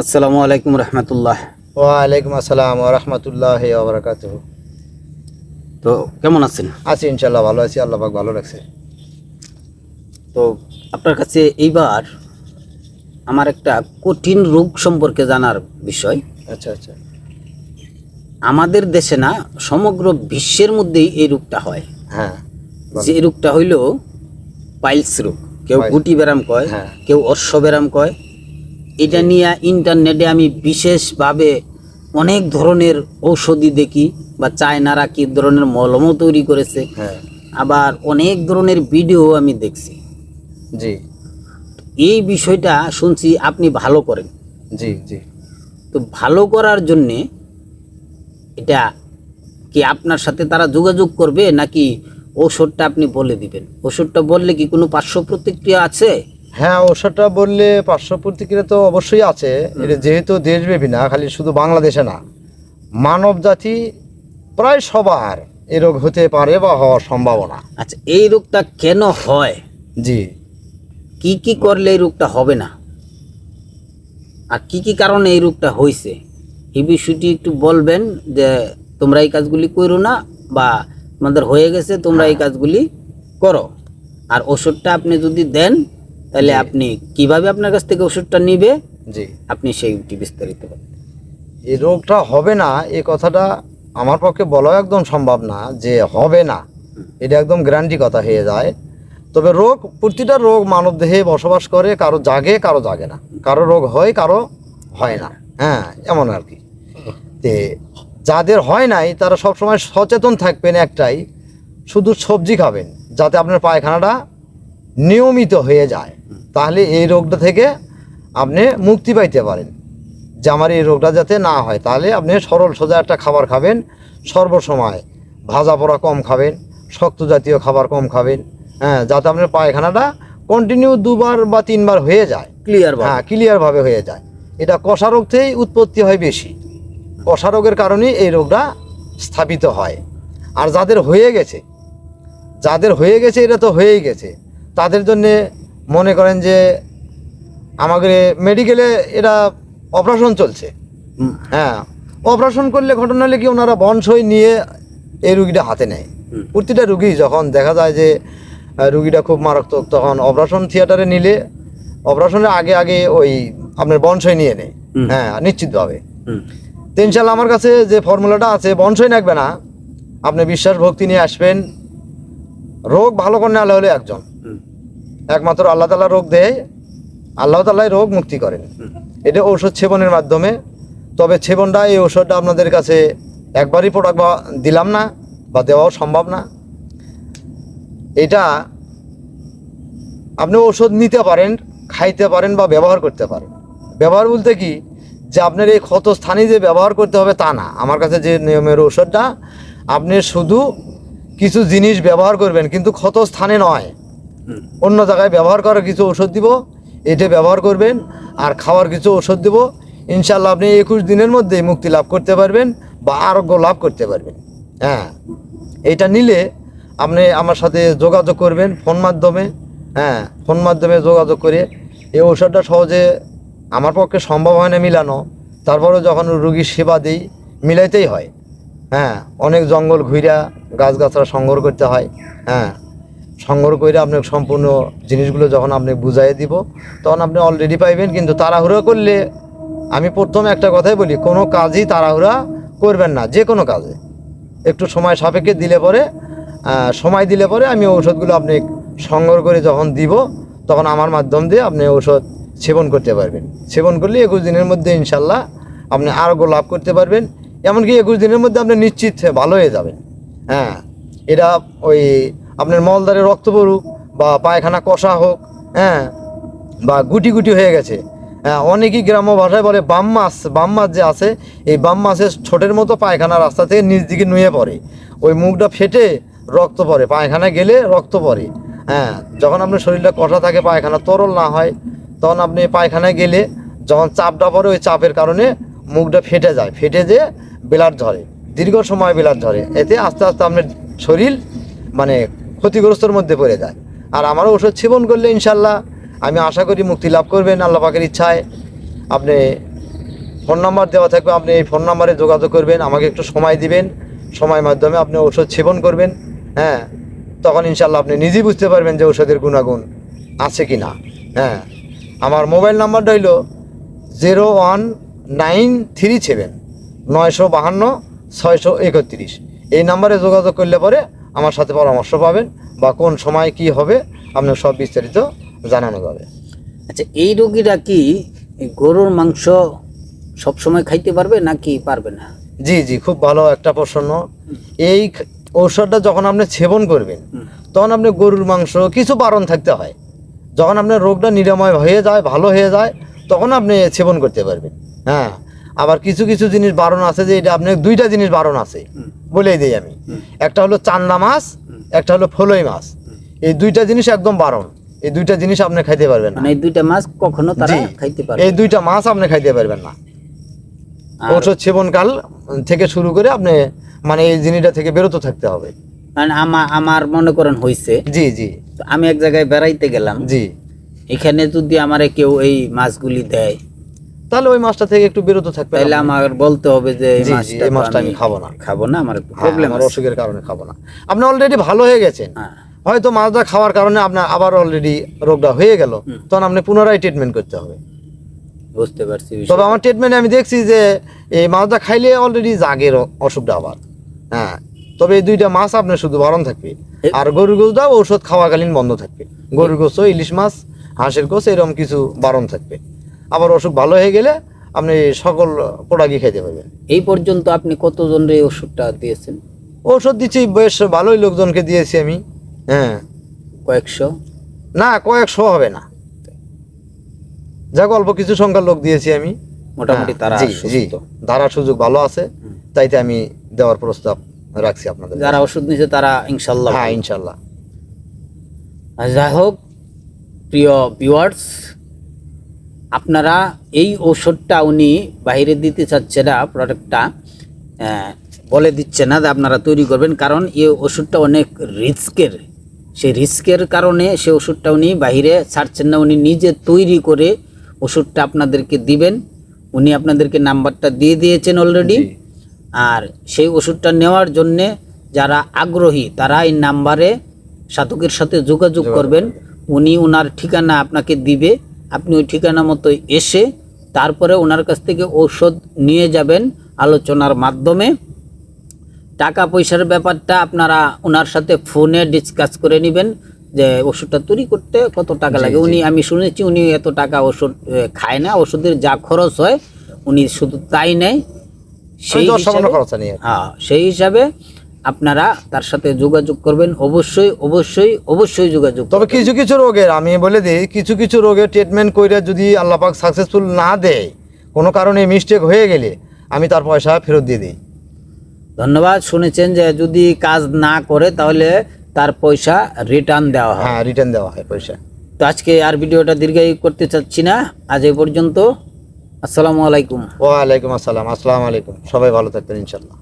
আসসালামু আলাইকুম রহমতুল্লাহ। ওয়ালাইকুম আসসালাম রহমতুল্লাহ ওবরাকাত তো কেমন আছেন? আছি ইনশাল্লাহ ভালো আছি আল্লাহ পাক ভালো রাখছে। তো আপনার কাছে এইবার আমার একটা কঠিন রোগ সম্পর্কে জানার বিষয়। আচ্ছা আচ্ছা। আমাদের দেশে না সমগ্র বিশ্বের মধ্যেই এই রোগটা হয়। হ্যাঁ যে রোগটা হইল পাইলস রোগ। কেউ গুটি ব্যারাম কয় হ্যাঁ। কেউ অশ্ব ব্যারাম কয় এটা নিয়ে ইন্টারনেটে আমি বিশেষভাবে অনেক ধরনের ঔষধি দেখি বা চায়নারা কি ধরনের মলমও তৈরি করেছে। হ্যাঁ। আবার অনেক ধরনের ভিডিও আমি দেখছি। জি। এই বিষয়টা শুনছি আপনি ভালো করেন। জি জি। তো ভালো করার জন্যে এটা কি আপনার সাথে তারা যোগাযোগ করবে নাকি ওষুধটা আপনি বলে দিবেন? ওষুধটা বললে কি কোনো পার্শ্ব প্রতিক্রিয়া আছে? হ্যাঁ ওষুধটা বললে পার্শ্ব প্রতিক্রিয়া তো অবশ্যই আছে। এটা যেহেতু দেশব্যাপী না খালি শুধু বাংলাদেশে না মানব জাতি প্রায় সবার এ রোগ হতে পারে বা হওয়ার সম্ভাবনা। আচ্ছা এই রোগটা কেন হয়? জি। কি কি করলে এই রোগটা হবে না? আর কি কি কারণে এই রোগটা হয়েছে এই বিষয়টি একটু বলবেন যে তোমরা এই কাজগুলি করো না বা তোমাদের হয়ে গেছে তোমরা এই কাজগুলি করো। আর ওষুধটা আপনি যদি দেন তাহলে আপনি কীভাবে আপনার কাছ থেকে ওষুধটা নিবে? জি। আপনি সেইটি বিস্তারিত। এই রোগটা হবে না এই কথাটা আমার পক্ষে বলা একদম সম্ভব না যে হবে না। এটা একদম গ্যারান্টি কথা হয়ে যায়। তবে রোগ প্রতিটা রোগ মানব দেহে বসবাস করে কারও জাগে কারও জাগে না। কারও রোগ হয় কারও হয় না। হ্যাঁ এমন আর কি। তে যাদের হয় নাই তারা সবসময় সচেতন থাকবেন একটাই শুধু সবজি খাবেন যাতে আপনার পায়খানাটা নিয়মিত হয়ে যায়। তাহলে এই রোগটা থেকে আপনি মুক্তি পাইতে পারেন। যে আমার এই রোগটা যাতে না হয় তাহলে আপনি সরল সোজা একটা খাবার খাবেন সর্বসময় ভাজা পোড়া কম খাবেন শক্ত জাতীয় খাবার কম খাবেন হ্যাঁ যাতে আপনার পায়খানাটা কন্টিনিউ দুবার বা তিনবার হয়ে যায়। ক্লিয়ার হ্যাঁ ক্লিয়ারভাবে হয়ে যায়। এটা কষা রোগ থেকেই উৎপত্তি হয় বেশি। কষা রোগের কারণেই এই রোগটা স্থাপিত হয়। আর যাদের হয়ে গেছে যাদের হয়ে গেছে এটা তো হয়েই গেছে তাদের জন্যে মনে করেন যে আমাদের মেডিকেলে এটা অপারেশন চলছে। হ্যাঁ অপারেশন করলে ঘটনা হলে কি ওনারা বনসই নিয়ে এই রুগীটা হাতে নেয়। প্রতিটা রুগী যখন দেখা যায় যে রুগীটা খুব মারাত্মক তখন অপারেশন থিয়েটারে নিলে অপারেশনের আগে আগে ওই আপনার বনসই নিয়ে নেয়। হ্যাঁ নিশ্চিতভাবে। হুম, তো ইনশাল্লাহ আমার কাছে যে ফর্মুলাটা আছে বনসই লাগবে না। আপনি বিশ্বাস ভক্তি নিয়ে আসবেন। রোগ ভালো করে আল্লাহ হলে একজন। একমাত্র আল্লাহ তালা রোগ দেয়, আল্লাহ তালাই রোগ মুক্তি করেন। এটা ঔষধ সেবনের মাধ্যমে। তবে সেবনটা, এই ঔষধটা আপনাদের কাছে একবারই প্রোডাক্ট বা দিলাম না বা দেওয়াও সম্ভব না। এটা আপনি ওষুধ নিতে পারেন, খাইতে পারেন বা ব্যবহার করতে পারেন। ব্যবহার বলতে কি? যে আপনার এই ক্ষত স্থানে যে ব্যবহার করতে হবে তা না। আমার কাছে যে নিয়মের ওষুধটা আপনি শুধু কিছু জিনিস ব্যবহার করবেন, কিন্তু ক্ষত স্থানে নয়। অন্য জায়গায় ব্যবহার করার কিছু ওষুধ দিব, এটা ব্যবহার করবেন আর খাওয়ার কিছু ওষুধ দিব। ইনশাল্লাহ আপনি একুশ দিনের মধ্যে মুক্তি লাভ করতে পারবেন বা আরোগ্য লাভ করতে পারবেন। হ্যাঁ এটা নিলে আপনি আমার সাথে যোগাযোগ করবেন ফোন মাধ্যমে। হ্যাঁ ফোন মাধ্যমে যোগাযোগ করে এই ঔষধটা সহজে আমার পক্ষে সম্ভব হয় না মিলানো। তারপরেও যখন রুগীর সেবা দিই, মিলাইতেই হয়। হ্যাঁ অনেক জঙ্গল ঘুইরা গাছগাছরা সংগ্রহ করতে হয়। হ্যাঁ সংগ্রহ করে আপনাকে সম্পূর্ণ জিনিসগুলো যখন আপনি বুঝাই দিব, তখন আপনি অলরেডি পাইবেন, কিন্তু তাড়াহুড়া করলে আমি প্রথম একটা কথাই বলি, কোনো কাজই তাড়াহুড়া করবেন না, যে কোনো কাজে। একটু সময় সাপেক্ষে দিলে পরে সময় দিলে পরে আমি ঔষধগুলো আপনি সংগ্রহ করে যখন দিব, তখন আমার মাধ্যম দিয়ে আপনি ঔষধ সেবন করতে পারবেন। সেবন করলে একুশ দিনের মধ্যে ইনশাল্লাহ আপনি আরোগ্য লাভ করতে পারবেন, এমনকি একুশ দিনের মধ্যে আপনি নিশ্চিত ভালো হয়ে যাবেন। হ্যাঁ এটা ওই আপনার মলদারে রক্ত পড়ুক বা পায়খানা কষা হোক হ্যাঁ বা গুটি গুটি হয়ে গেছে। হ্যাঁ অনেকেই গ্রাম্য ভাষায় বলে বাম মাছ বাম মাছ যে আছে, এই বাম মাছের ছোটের মতো পায়খানা রাস্তা থেকে নিচ দিকে নুয়ে পড়ে। ওই মুখটা ফেটে রক্ত পড়ে পায়খানা গেলে রক্ত পড়ে। হ্যাঁ যখন আপনার শরীরটা কষা থাকে, পায়খানা তরল না হয়, তখন আপনি পায়খানায় গেলে যখন চাপটা পড়ে, ওই চাপের কারণে মুখটা ফেটে যায়। ফেটে যে ব্লাড ঝরে। দীর্ঘ সময় ব্লাড ঝরে। এতে আস্তে আস্তে আপনার শরীর মানে ক্ষতিগ্রস্তর মধ্যে পড়ে যায়। আর আমারও ওষুধ সেবন করলে ইনশাল্লাহ আমি আশা করি মুক্তি লাভ করবেন আল্লাহ পাকের ইচ্ছায়। আপনি ফোন নাম্বার দেওয়া থাকবে, আপনি এই ফোন নাম্বারে যোগাযোগ করবেন, আমাকে একটু সময় দিবেন। সময় মাধ্যমে আপনি ওষুধ সেবন করবেন হ্যাঁ। তখন ইনশাল্লাহ আপনি নিজেই বুঝতে পারবেন যে ওষুধের গুণাগুণ আছে কি না হ্যাঁ। আমার মোবাইল নাম্বারটা হইল zero one nine three seven, নয়শো বাহান্ন, ছয়শো একত্রিশ। এই নাম্বারে যোগাযোগ করলে পরে আমার সাথে পরামর্শ পাবেন বা কোন সময় কি হবে আপনার সব বিস্তারিত জানানো যাবে। আচ্ছা এই রোগীরা কি গরুর মাংস সব সময় খাইতে পারবে নাকি পারবে না? জি জি খুব ভালো একটা প্রশ্ন। এই ঔষধটা যখন আপনি সেবন করবেন তখন আপনি গরুর মাংস কিছু বারণ থাকতে হয়। যখন আপনার রোগটা নিরাময় হয়ে যায় ভালো হয়ে যায় তখন আপনি সেবন করতে পারবেন। হ্যাঁ আবার কিছু কিছু জিনিস বারণ আছে যে এটা আপনার দুইটা জিনিস বারণ আছে। বলেই দিই আমি। একটা হলো চান্দা মাছ একটা হলো ফলই মাছ। এই দুইটা জিনিস একদম বারণ। এই দুইটা জিনিস আপনি খাইতে পারবেন না। মানে এই দুইটা মাছ কখনো তারা খাইতে পারবে এই দুইটা মাছ আপনি খাইতে পারবেন না। ঔষধ সেবনকাল থেকে শুরু করে আপনি মানে এই জিনিসটা থেকে বেরোতে থাকতে হবে। মানে আমার আমার মনে করেন হইছে। জি জি। আমি এক জায়গায় বেড়াইতে গেলাম। জি। এখানে যদি আমারে কেউ এই মাছগুলি দেয় তাহলে ওই মাছটা থেকে একটু বেরোতে থাকবে তাহলে আমার বলতে হবে যে এই মাছটা এই মাছটা আমি খাব না। খাব না আমার হ্যাঁ, প্রবলেম আমার অসুখের কারণে খাব না। আপনি অলরেডি ভালো হয়ে গেছেন। হ্যাঁ। হয়তো মাছটা খাওয়ার কারণে আপনার আবার অলরেডি রোগটা হয়ে গেল। তখন আপনি পুনরায় ট্রিটমেন্ট করতে হবে। বুঝতে পারছি তবে আমার ট্রিটমেন্টে আমি দেখছি যে এই মাছটা খাইলে অলরেডি জাগের অসুখটা আবার। হ্যাঁ তবে এই দুইটা মাছ আপনার শুধু বারণ থাকবে। আর গরুর গোছটা ঔষধ খাওয়াকালীন বন্ধ থাকবে। গরুর গোছ ইলিশ মাছ হাঁসের গোছ এরকম কিছু বারণ থাকবে। আবার অসুখ ভালো হয়ে গেলে আপনি সকল প্রোডাক্টই খেতে পারবেন। এই পর্যন্ত আপনি কতজনের এই ওষুধটা দিয়েছেন? ঔষধ দিচ্ছি বেশ ভালোই লোকজনকে দিয়েছি আমি। হ্যাঁ। কয়েকশো? না কয়েকশো হবে না। যাক অল্প কিছু সংখ্যার লোক দিয়েছি আমি। মোটামুটি হ্যাঁ, তারা জি ধারার সুযোগ ভালো আছে। তাইতে আমি দেওয়ার প্রস্তাব রাখছি আপনাদের যারা ওষুধ নিছে তারা ইনশাল্লাহ হ্যাঁ ইনশাল্লাহ। যাই হোক প্রিয় ভিউয়ার্স আপনারা এই ওষুধটা উনি বাইরে দিতে চাচ্ছে না প্রোডাক্টটা বলে দিচ্ছে না যে আপনারা তৈরি করবেন কারণ এই ওষুধটা অনেক রিস্কের। সেই রিস্কের কারণে সে ওষুধটা উনি বাইরে ছাড়ছেন না উনি নিজে তৈরি করে ওষুধটা আপনাদেরকে দিবেন। উনি আপনাদেরকে নাম্বারটা দিয়ে দিয়েছেন অলরেডি আর সেই ওষুধটা নেওয়ার জন্যে যারা আগ্রহী তারা এই নাম্বারে সাধকের সাথে যোগাযোগ করবেন। উনি ওনার ঠিকানা আপনাকে দিবে। আপনি ওই ঠিকানা মতো এসে তারপরে ওনার কাছ থেকে ঔষধ নিয়ে যাবেন আলোচনার মাধ্যমে। টাকা পয়সার ব্যাপারটা আপনারা ওনার সাথে ফোনে ডিসকাস করে নেবেন যে ওষুধটা তৈরি করতে কত টাকা লাগে। উনি আমি শুনেছি উনি এত টাকা ওষুধ খায় না। ওষুধের যা খরচ হয় উনি শুধু তাই নেয়। সেই হ্যাঁ সেই হিসাবে আপনারা তার সাথে যোগাযোগ করবেন। অবশ্যই অবশ্যই অবশ্যই যোগাযোগ তবে কিছু কিছু রোগের আমি বলে দিই কিছু কিছু রোগের ট্রিটমেন্ট করে যদি আল্লাপাক সাকসেসফুল না দেয় কোনো কারণে মিস্টেক হয়ে গেলে আমি তার পয়সা ফেরত দিয়ে দিই। ধন্যবাদ। শুনেছেন যে যদি কাজ না করে তাহলে তার পয়সা রিটার্ন দেওয়া হয়। হ্যাঁ রিটার্ন দেওয়া হয় পয়সা। তো আজকে আর ভিডিওটা দীর্ঘায়ু করতে চাচ্ছি না। আজ এই পর্যন্ত। আসসালামু আলাইকুম। ওয়ালাইকুম আসসালাম। আসসালামু আলাইকুম। সবাই ভালো থাকবেন ইনশাল্লাহ